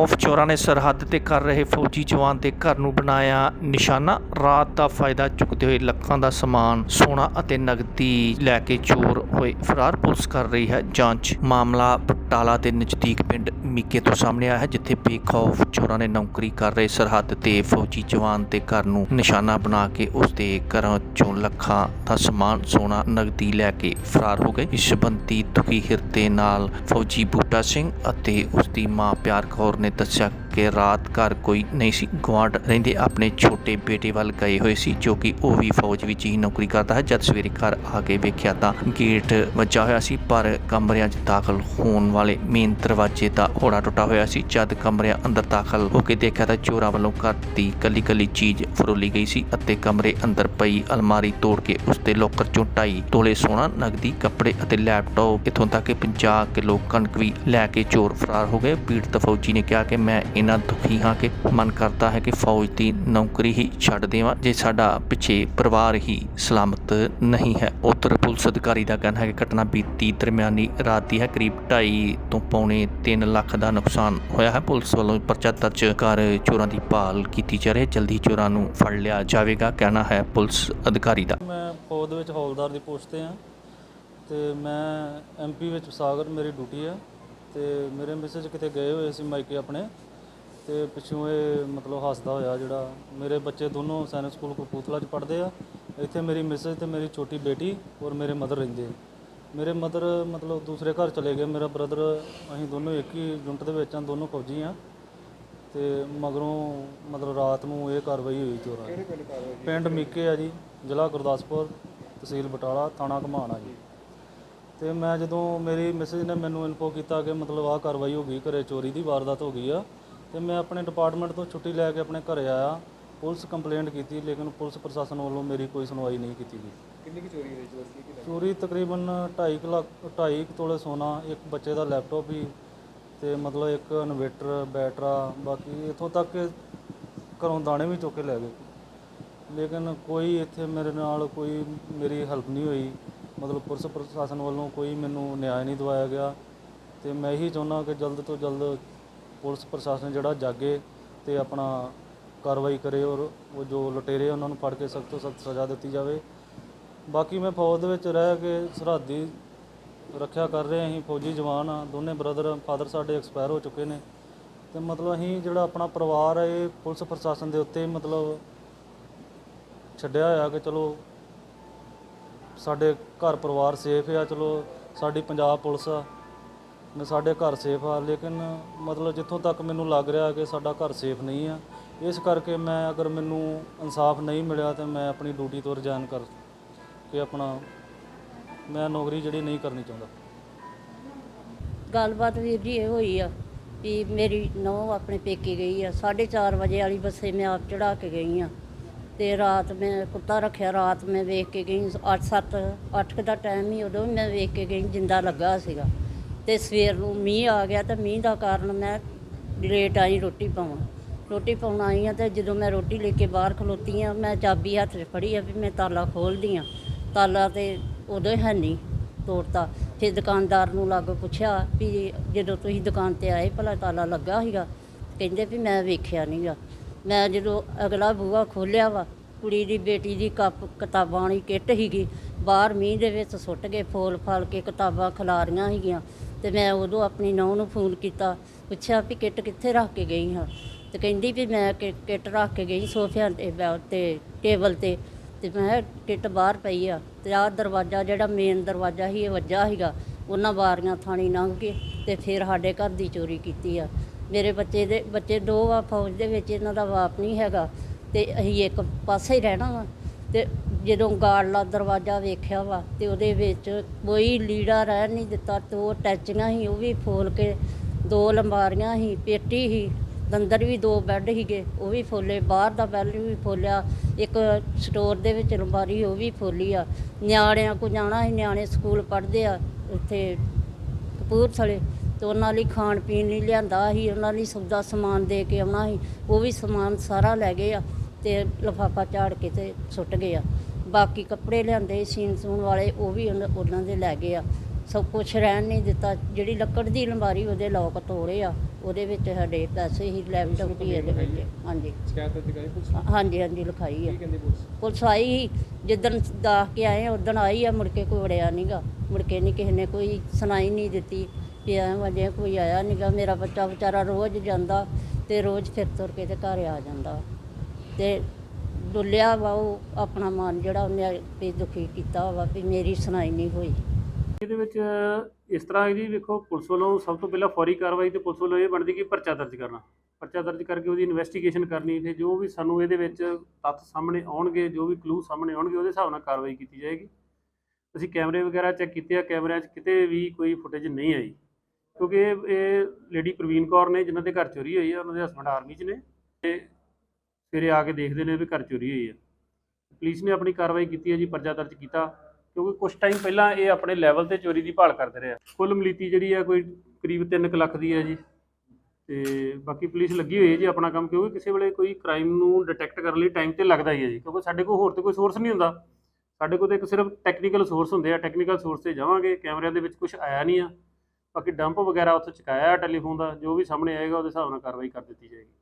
ਖੌਫ ਚੋਰਾਂ ਨੇ ਸਰਹੱਦ ਤੇ ਕਰ ਰਹੇ ਫੌਜੀ ਜਵਾਨ ਦੇ ਘਰ ਨੂੰ ਬਣਾਇਆ ਨਿਸ਼ਾਨਾ। ਰਾਤ ਦਾ ਫਾਇਦਾ ਚੁੱਕਦੇ ਹੋਏ ਲੱਖਾਂ ਦਾ ਸਮਾਨ, ਸੋਨਾ ਅਤੇ ਨਗਦੀ ਲੈ ਕੇ ਚੋਰ ਹੋਏ। ਫਰਾਰ ਪੁਲਿਸ ਕਰ ਰਹੀ ਹੈ ਜਾਂਚ। ਮਾਮਲਾ ਬਟਾਲਾ ਦੇ ਨਜ਼ਦੀਕ ਪਿੰਡ ਮੀਕੇ ਤੋਂ ਸਾਹਮਣੇ ਆਇਆ ਹੈ, ਜਿੱਥੇ ਬੇਖੌਫ ਚੋਰਾਂ ਨੇ ਨੌਕਰੀ ਕਰ ਰਹੇ ਸਰਹੱਦ ਤੇ ਫੌਜੀ ਜਵਾਨ ਦੇ ਘਰ ਨੂੰ ਨਿਸ਼ਾਨਾ ਬਣਾ ਕੇ ਉਸ ਦੇ ਘਰਾਂ ਚੋਂ ਲੱਖਾਂ ਦਾ ਸਮਾਨ, ਸੋਨਾ ਨਗਦੀ ਲੈ ਕੇ ਫਰਾਰ ਹੋ ਗਏ। ਇਸ ਸੰਬੰਧੀ ਦੁਖੀ ਹਿਰਦੇ ਨਾਲ ਫੌਜੀ ਬੂਟਾ ਸਿੰਘ ਅਤੇ ਉਸ ਦੀ ਮਾਂ ਪਿਆਰ ਕੌਰ ਨੇ ね立ち上 ਕਿ ਰਾਤ ਘਰ ਕੋਈ ਨਹੀਂ ਸੀ। ਗੁਆਂਢ ਰਹਿੰਦੇ ਆਪਣੇ ਛੋਟੇ ਬੇਟੇ ਵੱਲ ਗਏ ਹੋਏ ਸੀ, ਜੋ ਕਿ ਉਹ ਵੀ ਫੌਜ ਵਿੱਚ ਹੀ ਨੌਕਰੀ ਕਰਦਾ ਹੈ। ਜਦ ਸਵੇਰੇ ਘਰ ਆ ਕੇ ਵੇਖਿਆ ਤਾਂ ਗੇਟ ਵੱਜਾ ਹੋਇਆ ਸੀ, ਪਰ ਕਮਰਿਆਂ 'ਚ ਦਾਖਲ ਹੋਣ ਵਾਲੇ ਮੇਨ ਦਰਵਾਜ਼ੇ ਦਾ ਹੋੜਾ ਟੁੱਟਾ ਹੋਇਆ ਸੀ। ਜਦ ਕਮਰਿਆਂ ਅੰਦਰ ਦਾਖਲ ਹੋ ਕੇ ਦੇਖਿਆ ਤਾਂ ਚੋਰਾਂ ਵੱਲੋਂ ਘਰ ਦੀ ਕੱਲੀ ਕੱਲੀ ਚੀਜ਼ ਫਰੋਲੀ ਗਈ ਸੀ ਅਤੇ ਕਮਰੇ ਅੰਦਰ ਪਈ ਅਲਮਾਰੀ ਤੋੜ ਕੇ ਉਸ ਦੇ ਲੋਕਰ ਚੋਂ ਢਾਈ ਤੋਲੇ ਸੋਨਾ ਨਗਦੀ ਕੱਪੜੇ ਅਤੇ ਲੈਪਟਾਪ, ਇੱਥੋਂ ਤੱਕ ਕਿ 50 ਕਿਲੋ ਕਣਕ ਵੀ ਲੈ ਕੇ ਚੋਰ ਫਰਾਰ ਹੋ ਗਏ। ਪੀੜਤ ਫੌਜੀ ਨੇ ਕਿਹਾ ਕਿ ਮੈਂ ਇਹਨਾਂ ਦੁਖੀ ਹਾਂ ਕਿ ਮਨ ਕਰਦਾ ਹੈ ਕਿ ਫੌਜ ਦੀ ਨੌਕਰੀ ਹੀ ਛੱਡ ਦੇਵਾਂ, ਜੇ ਸਾਡਾ ਪਿੱਛੇ ਪਰਿਵਾਰ ਹੀ ਸਲਾਮਤ ਨਹੀਂ ਹੈ। ਉਧਰ ਪੁਲਿਸ ਅਧਿਕਾਰੀ ਦਾ ਕਹਿਣਾ ਹੈ ਕਿ ਘਟਨਾ ਬੀਤੀ ਦਰਮਿਆਨੀ ਰਾਤ ਦੀ ਹੈ। ਕਰੀਬ 2.5 ਤੋਂ ਪੌਣੇ 3 ਲੱਖ ਦਾ ਨੁਕਸਾਨ ਹੋਇਆ ਹੈ। ਪੁਲਿਸ ਵੱਲੋਂ ਪਰਚਾ ਦਰਜ ਕਰ ਚੋਰਾਂ ਦੀ ਭਾਲ ਕੀਤੀ ਜਾ ਰਹੀ ਹੈ। ਜਲਦੀ ਚੋਰਾਂ ਨੂੰ ਫੜ ਲਿਆ ਜਾਵੇਗਾ, ਕਹਿਣਾ ਹੈ ਪੁਲਿਸ ਅਧਿਕਾਰੀ ਦਾ। ਮੈਂ ਫੌਜ ਵਿੱਚ ਹੌਲਦਾਰ ਦੀ ਪੋਸਟ ਤੇ ਆ ਤੇ ਮੈਂ ਐਮਪੀ ਵਿੱਚ ਸਾਗਰ ਮੇਰੀ ਡਿਊਟੀ ਆ ਤੇ ਮੇਰੇ ਮੈਸੇਜ ਕਿਤੇ ਗਏ ਹੋਏ ਸੀ ਮਾਈਕੇ ਆਪਣੇ। ਤੇ ਪਿੱਛੋਂ ਇਹ ਮਤਲਬ ਹੱਸਦਾ ਹੋਇਆ ਜਿਹੜਾ ਮੇਰੇ ਬੱਚੇ ਦੋਨੋਂ ਸੈਨਿਕ ਸਕੂਲ ਕਪੂਰਥਲਾ 'ਚ ਪੜ੍ਹਦੇ ਆ। ਇੱਥੇ ਮੇਰੀ ਮੈਸੇਜ ਤੇ ਮੇਰੀ ਛੋਟੀ ਬੇਟੀ ਔਰ ਮੇਰੇ ਮਦਰ ਰਹਿੰਦੇ ਆ। ਮੇਰੇ ਮਦਰ ਮਤਲਬ ਦੂਸਰੇ ਘਰ ਚਲੇ ਗਏ ਮੇਰਾ ਬ੍ਰਦਰ ਅਸੀਂ ਦੋਨੋਂ ਇੱਕ ਹੀ ਯੂਨਿਟ ਦੇ ਵਿੱਚ ਆ ਦੋਨੋਂ ਫੌਜੀ ਆ। ਤੇ ਮਗਰੋਂ ਮਤਲਬ ਰਾਤ ਨੂੰ ਇਹ ਕਾਰਵਾਈ ਹੋਈ ਚੋਰਾਂ ਦੀ ਪਿੰਡ ਮੀਕੇ ਆ ਜੀ ਜ਼ਿਲ੍ਹਾ ਗੁਰਦਾਸਪੁਰ ਤਹਿਸੀਲ ਬਟਾਲਾ ਥਾਣਾ ਘਮਾਣਾ ਜੀ। ਤੇ ਮੈਂ ਜਦੋਂ ਮੇਰੀ ਮੈਸੇਜ ਨੇ ਮੈਨੂੰ ਇਨਫੋ ਕੀਤਾ ਕਿ ਮਤਲਬ ਆਹ ਕਾਰਵਾਈ ਹੋ ਗਈ ਘਰੇ ਚੋਰੀ ਦੀ ਵਾਰਦਾਤ ਹੋ ਗਈ ਆ ਤੇ ਮੈਂ ਆਪਣੇ ਡਿਪਾਰਟਮੈਂਟ ਤੋਂ ਛੁੱਟੀ ਲੈ ਕੇ ਆਪਣੇ ਘਰੇ ਆਇਆ। ਪੁਲਿਸ ਕੰਪਲੇਂਟ ਕੀਤੀ ਲੇਕਿਨ ਪੁਲਿਸ ਪ੍ਰਸ਼ਾਸਨ ਵੱਲੋਂ ਮੇਰੀ ਕੋਈ ਸੁਣਵਾਈ ਨਹੀਂ ਕੀਤੀ ਗਈ। ਕਿੰਨੀ ਕੀ ਚੋਰੀ ਹੋਈ ਸੀ? ਦੱਸੀ ਕਿ ਚੋਰੀ ਤਕਰੀਬਨ 2.5 ਲੱਖ 2.5 ਤੋਲੇ ਸੋਨਾ ਇੱਕ ਬੱਚੇ ਦਾ ਲੈਪਟਾਪ ਵੀ ਤੇ ਮਤਲਬ ਇੱਕ ਇਨਵੇਟਰ ਬੈਟਰਾ ਬਾਕੀ ਇਥੋਂ ਤੱਕ ਕਿ ਘਰੋਂ ਦਾਣੇ ਵੀ ਚੁੱਕ ਕੇ ਲੈ ਗਏ। ਲੇਕਿਨ ਕੋਈ ਇੱਥੇ ਮੇਰੇ ਨਾਲ ਕੋਈ ਮੇਰੀ ਹੈਲਪ ਨਹੀਂ ਹੋਈ। ਮਤਲਬ ਪੁਲਿਸ ਪ੍ਰਸ਼ਾਸਨ ਵੱਲੋਂ ਕੋਈ ਮੈਨੂੰ ਨਿਆਂ ਨਹੀਂ ਦਿਵਾਇਆ ਗਿਆ। ਤੇ ਮੈਂ ਇਹੀ ਚਾਹੁੰਦਾ ਕਿ ਜਲਦ ਤੋਂ ਜਲਦ ਪੁਲਿਸ ਪ੍ਰਸ਼ਾਸਨ ਜਿਹੜਾ ਜਾਗੇ ਤੇ ਆਪਣਾ ਕਾਰਵਾਈ ਕਰੇ ਔਰ ਉਹ ਜੋ ਲੁਟੇਰੇ ਉਹਨਾਂ ਨੂੰ ਫੜ ਕੇ ਸਖਤ ਤੋਂ ਸਖਤ ਸਜ਼ਾ ਦਿੱਤੀ ਜਾਵੇ। ਬਾਕੀ ਮੈਂ ਫੌਜ ਦੇ ਵਿੱਚ ਰਹਿ ਕੇ ਸਰਹੱਦੀ ਰੱਖਿਆ ਕਰ ਰਹੇ, ਅਸੀਂ ਫੌਜੀ ਜਵਾਨ ਆ, ਦੋਨੇ ਬ੍ਰਦਰ, ਫਾਦਰ ਸਾਡੇ ਐਕਸਪਾਇਰ ਹੋ ਚੁੱਕੇ ਨੇ। ਤੇ ਮਤਲਬ ਅਸੀਂ ਜਿਹੜਾ ਆਪਣਾ ਪਰਿਵਾਰ ਹੈ ਇਹ ਪੁਲਿਸ ਪ੍ਰਸ਼ਾਸਨ ਦੇ ਉੱਤੇ ਮਤਲਬ ਛੱਡਿਆ ਹੋਇਆ ਕਿ ਚਲੋ ਸਾਡੇ ਘਰ ਪਰਿਵਾਰ ਸੇਫ ਆ, ਚਲੋ ਸਾਡੀ ਪੰਜਾਬ ਪੁਲਿਸ ਆ। ਮੈਂ ਸਾਡੇ ਘਰ ਸੇਫ ਆ, ਲੇਕਿਨ ਮਤਲਬ ਜਿੱਥੋਂ ਤੱਕ ਮੈਨੂੰ ਲੱਗ ਰਿਹਾ ਕਿ ਸਾਡਾ ਘਰ ਸੇਫ ਨਹੀਂ ਆ, ਇਸ ਕਰਕੇ ਮੈਂ ਅਗਰ ਮੈਨੂੰ ਇਨਸਾਫ ਨਹੀਂ ਮਿਲਿਆ ਤੇ ਮੈਂ ਆਪਣੀ ਡਿਊਟੀ ਤੋਂ ਰਿਜ਼ਾਈਨ ਕਰ ਕੇ ਆਪਣਾ ਮੈਂ ਨੌਕਰੀ ਜਿਹੜੀ ਨਹੀਂ ਕਰਨੀ ਚਾਹੁੰਦਾ। ਗੱਲਬਾਤ ਵੀਰ ਜੀ ਇਹ ਹੋਈ ਆ ਵੀ ਮੇਰੀ ਨੌਂ ਆਪਣੇ ਪੇਕੇ ਗਈ ਆ 4:30 ਵਜੇ ਵਾਲੀ ਬੱਸੇ ਮੈਂ ਆਪ ਚੜਾ ਕੇ ਗਈ ਆ ਤੇ ਰਾਤ ਮੈਂ ਕੁੱਤਾ ਰੱਖਿਆ, ਰਾਤ ਮੈਂ ਵੇਖ ਕੇ ਗਈ 8 7 8 ਦਾ ਟਾਈਮ ਹੀ ਉਦੋਂ ਵੀ ਮੈਂ ਵੇਖ ਕੇ ਗਈ, ਜਿੰਦਾ ਲੱਗਾ ਸੀਗਾ। ਤੇ ਸਵੇਰ ਨੂੰ ਮੀਂਹ ਆ ਗਿਆ ਤਾਂ ਮੀਂਹ ਦਾ ਕਾਰਨ ਮੈਂ ਲੇਟ ਆਈ ਰੋਟੀ ਪਾਉਣ। ਰੋਟੀ ਪਾਉਣ ਆਈ ਆ ਤੇ ਜਦੋਂ ਮੈਂ ਰੋਟੀ ਲੈ ਕੇ ਬਾਹਰ ਖਲੋਤੀ ਆ, ਮੈਂ ਚਾਬੀ ਹੱਥ 'ਚ ਫੜੀ ਆ ਵੀ ਮੈਂ ਤਾਲਾ ਖੋਲਦੀ ਆ। ਤਾਲਾ ਤੇ ਉਦੋਂ ਹੈ ਨਹੀਂ ਤੋੜਤਾ। ਫਿਰ ਦੁਕਾਨਦਾਰ ਨੂੰ ਲੱਗ ਪੁੱਛਿਆ ਵੀ ਜਦੋਂ ਤੁਸੀਂ ਦੁਕਾਨ ਤੇ ਆਏ ਭਲਾ ਤਾਲਾ ਲੱਗਾ ਸੀਗਾ? ਕਹਿੰਦੇ ਵੀ ਮੈਂ ਵੇਖਿਆ ਨਹੀਂਗਾ ਮੈਂ ਜਦੋਂ ਅਗਲਾ ਬੂਹਾ ਖੋਲਿਆ ਵਾ, ਕੁੜੀ ਦੀ ਬੇਟੀ ਦੀ ਕੱਪ ਕਿਤਾਬਾਂ ਵਾਲੀ ਕਿੱਟ ਸੀਗੀ, ਬਾਹਰ ਮੀਂਹ ਦੇ ਵਿੱਚ ਸੁੱਟ ਕੇ ਫੋਲ ਫਾਲ ਕੇ ਕਿਤਾਬਾਂ ਖਿਲਾਰੀਆਂ ਸੀਗੀਆਂ। ਤੇ ਮੈਂ ਉਦੋਂ ਆਪਣੀ ਨੌਂ ਨੂੰ ਫੋਨ ਕੀਤਾ, ਪੁੱਛਿਆ ਵੀ ਕਿੱਟ ਕਿੱਥੇ ਰੱਖ ਕੇ ਗਈ ਹਾਂ। ਤੇ ਕਹਿੰਦੀ ਵੀ ਮੈਂ ਕਿ- ਕਿੱਟ ਰੱਖ ਕੇ ਗਈ ਸੋਫਿਆਂ ਤੇ, ਬੈ- ਤੇ ਟੇਬਲ ਤੇ। ਤੇ ਮੈਂ ਕਿਹਾ, ਕਿੱਟ ਬਾਹਰ ਪਈ ਆ। ਤੇ ਆਹ ਦਰਵਾਜ਼ਾ ਜਿਹੜਾ ਮੇਨ ਦਰਵਾਜ਼ਾ ਸੀ, ਇਹ ਵੱਜਾ ਸੀਗਾ। ਉਹਨਾਂ ਵਾਰੀਆਂ ਥਾਣੀ ਲੰਘ ਕੇ ਤੇ ਫਿਰ ਸਾਡੇ ਘਰ ਦੀ ਚੋਰੀ ਕੀਤੀ ਆ। ਮੇਰੇ ਬੱਚੇ ਦੇ, ਬੱਚੇ ਦੋ ਆ, ਫੌਜ ਦੇ ਵਿੱਚ ਇਹਨਾਂ ਦਾ ਬਾਪ ਨਹੀਂ ਹੈਗਾ। ਤੇ ਅਸੀਂ ਇੱਕ ਪਾਸੇ ਹੀ ਰਹਿਣਾ ਵਾ। ਤੇ ਜਦੋਂ ਗਾੜਲਾ ਦਰਵਾਜ਼ਾ ਵੇਖਿਆ ਵਾ ਤੇ ਉਹਦੇ ਵਿੱਚ ਕੋਈ ਲੀੜਾ ਰਹਿ ਨਹੀਂ ਦਿੱਤਾ ਦੋ ਟੈਚੀਆਂ ਹੀ ਉਹ ਵੀ ਫੋਲ ਕੇ ਦੋ ਲੰਬਾਰੀਆਂ ਹੀ ਪੇਟੀ ਸੀ, ਅੰਦਰ ਵੀ ਦੋ ਬੈੱਡ ਸੀਗੇ, ਉਹ ਵੀ ਫੋਲੇ, ਬਾਹਰ ਦਾ ਬੈੱਡ ਵੀ ਫੋਲਿਆ, ਇੱਕ ਸਟੋਰ ਦੇ ਵਿੱਚ ਲੰਬਾਰੀ ਉਹ ਵੀ ਫੋਲੀ ਆ। ਨਿਆਣਿਆਂ ਕੋ ਜਾਣਾ ਸੀ, ਨਿਆਣੇ ਸਕੂਲ ਪੜ੍ਹਦੇ ਆ ਉੱਥੇ ਕਪੂਰਥਲੇ ਤੇ ਉਹਨਾਂ ਲਈ ਖਾਣ ਪੀਣ ਲਈ ਲਿਆਂਦਾ ਸੀ, ਉਹਨਾਂ ਲਈ ਸੌਦਾ ਸਮਾਨ ਦੇ ਕੇ ਆਉਣਾ ਸੀ, ਉਹ ਵੀ ਸਮਾਨ ਸਾਰਾ ਲੈ ਗਏ ਆ ਤੇ ਲਫਾਫਾ ਝਾੜ ਕੇ ਤੇ ਸੁੱਟ ਗਏ ਆ। ਬਾਕੀ ਕੱਪੜੇ ਲਿਆਂਦੇ ਸੀਨ ਸੂਣ ਵਾਲੇ ਉਹ ਵੀ ਉਹਨਾਂ ਉਹਨਾਂ ਦੇ ਲੈ ਗਏ ਆ। ਸਭ ਕੁਝ ਰਹਿਣ ਨਹੀਂ ਦਿੱਤਾ। ਜਿਹੜੀ ਲੱਕੜ ਦੀ ਅਲਮਾਰੀ ਉਹਦੇ ਲੋਕ ਤੋੜੇ ਆ। ਉਹਦੇ ਵਿੱਚ ਸਾਡੇ ਪੈਸੇ ਹੀ ਲੈਪਟਾਪ ਹੀ ਇਹਦੇ ਵਿੱਚ। ਹਾਂਜੀ। ਸ਼ਿਕਾਇਤ ਦਰਜ ਕਰਾਈ ਪੁਲਿਸ ਨੂੰ? ਹਾਂਜੀ ਹਾਂਜੀ ਲਿਖਾਈ ਆ। ਕੀ ਕਹਿੰਦੀ ਪੁਲਿਸ? ਪੁਲਿਸ ਆਈ ਸੀ, ਜਿੱਦਣ ਦਾਖ ਕੇ ਆਏ ਉਦੋਂ ਆਈ ਆ ਮੁੜ ਕੇ ਕੋਈ ਵੜਿਆ ਨਹੀਂਗਾ ਮੁੜ ਕੇ ਨਹੀਂ ਕਿਸੇ ਨੇ ਕੋਈ ਸੁਣਾਈ ਨਹੀਂ ਦਿੱਤੀ ਵੀ ਐਂ ਵਜੇ ਕੋਈ ਆਇਆ ਨਹੀਂਗਾ ਮੇਰਾ ਬੱਚਾ ਵਿਚਾਰਾ ਰੋਜ਼ ਜਾਂਦਾ ਤੇ ਰੋਜ਼ ਫਿਰ ਤੁਰ ਕੇ ਤੇ ਘਰ ਆ ਜਾਂਦਾ। ਤੇ ਡੁੱਲਿਆ ਵਾ, ਉਹ ਆਪਣਾ ਮਨ ਜਿਹੜਾ ਉਹਨੇ ਵੀ ਦੁਖੀ ਕੀਤਾ ਵਾ ਵੀ ਮੇਰੀ ਸੁਣਾਈ ਨਹੀਂ ਹੋਈ। ਇਹਦੇ ਵਿੱਚ ਇਸ ਤਰ੍ਹਾਂ ਹੈ ਜੀ, ਵੇਖੋ, ਪੁਲਿਸ ਵੱਲੋਂ ਸਭ ਤੋਂ ਪਹਿਲਾਂ ਫੌਰੀ ਕਾਰਵਾਈ ਤੇ ਪੁਲਿਸ ਵੱਲੋਂ ਇਹ ਬਣਦੀ ਕਿ ਪਰਚਾ ਦਰਜ ਕਰਨਾ। ਪਰਚਾ ਦਰਜ ਕਰਕੇ ਉਹਦੀ ਇਨਵੈਸਟੀਗੇਸ਼ਨ ਕਰਨੀ ਤੇ ਜੋ ਵੀ ਸਾਨੂੰ ਇਹਦੇ ਵਿੱਚ ਤੱਥ ਸਾਹਮਣੇ ਆਉਣਗੇ, ਜੋ ਵੀ ਕਲੂ ਸਾਹਮਣੇ ਆਉਣਗੇ, ਉਹਦੇ ਹਿਸਾਬ ਨਾਲ ਕਾਰਵਾਈ ਕੀਤੀ ਜਾਏਗੀ। ਅਸੀਂ ਕੈਮਰੇ ਵਗੈਰਾ ਚੈੱਕ ਕੀਤੇ ਆ, ਕੈਮਰਿਆਂ 'ਚ ਕਿਤੇ ਵੀ ਕੋਈ ਫੁਟੇਜ ਨਹੀਂ ਆਈ। ਕਿਉਂਕਿ ਇਹ ਲੇਡੀ ਪ੍ਰਵੀਨ ਕੌਰ ਨੇ, ਜਿਨ੍ਹਾਂ ਦੇ ਘਰ ਚੋਰੀ ਹੋਈ ਆ, ਉਹਨਾਂ ਦੇ ਹਸਬੰਡ ਆਰਮੀ 'ਚ ਨੇ। ਤੇ ਸਵੇਰੇ ਆ ਕੇ ਦੇਖਦੇ ਨੇ ਵੀ ਘਰ ਚੋਰੀ ਹੋਈ ਹੈ ਪੁਲਿਸ ਨੇ ਆਪਣੀ ਕਾਰਵਾਈ ਕੀਤੀ ਹੈ ਜੀ, ਪਰਚਾ ਦਰਜ ਕੀਤਾ, ਕਿਉਂਕਿ ਕੁਝ ਟਾਈਮ ਪਹਿਲਾਂ ਇਹ ਆਪਣੇ ਲੈਵਲ ਤੇ ਚੋਰੀ ਦੀ ਭਾਲ ਕਰਦੇ ਰਹੇ ਕੁੱਲ ਮਲੀਤੀ ਜਿਹੜੀ ਆ, ਕੋਈ ਕਰੀਬ 3 ਲੱਖ ਦੀ ਹੈ ਜੀ। ਤੇ ਬਾਕੀ ਪੁਲਿਸ ਲੱਗੀ ਹੋਈ ਹੈ ਜੀ ਆਪਣਾ ਕੰਮ, ਕਿਉਂਕਿ ਕਿਸੇ ਵੇਲੇ ਕੋਈ ਕ੍ਰਾਈਮ ਨੂੰ ਡਿਟੈਕਟ ਕਰਨ ਲਈ ਟਾਈਮ ਤੇ ਲੱਗਦਾ ਹੀ ਹੈ ਜੀ, ਕਿਉਂਕਿ ਸਾਡੇ ਕੋਲ ਹੋਰ ਤੇ ਕੋਈ ਸੋਰਸ ਨਹੀਂ ਹੁੰਦਾ। ਸਾਡੇ ਕੋਲ ਤਾਂ ਇੱਕ ਸਿਰਫ ਟੈਕਨੀਕਲ ਸੋਰਸ ਹੁੰਦੇ ਆ ਟੈਕਨੀਕਲ ਸੋਰਸ ਤੇ ਜਾਵਾਂਗੇ ਕੈਮਰਿਆਂ ਦੇ ਵਿੱਚ ਕੁਝ ਆਇਆ ਨਹੀਂ ਆ। ਬਾਕੀ ਡੰਪ ਵਗੈਰਾ ਉੱਥੇ ਚੁਕਾਇਆ ਟੈਲੀਫੋਨ ਦਾ, ਜੋ ਵੀ ਸਾਹਮਣੇ ਆਏਗਾ, ਉਹਦੇ ਹਿਸਾਬ ਨਾਲ ਕਾਰਵਾਈ ਕਰ ਦਿੱਤੀ ਜਾਏਗੀ।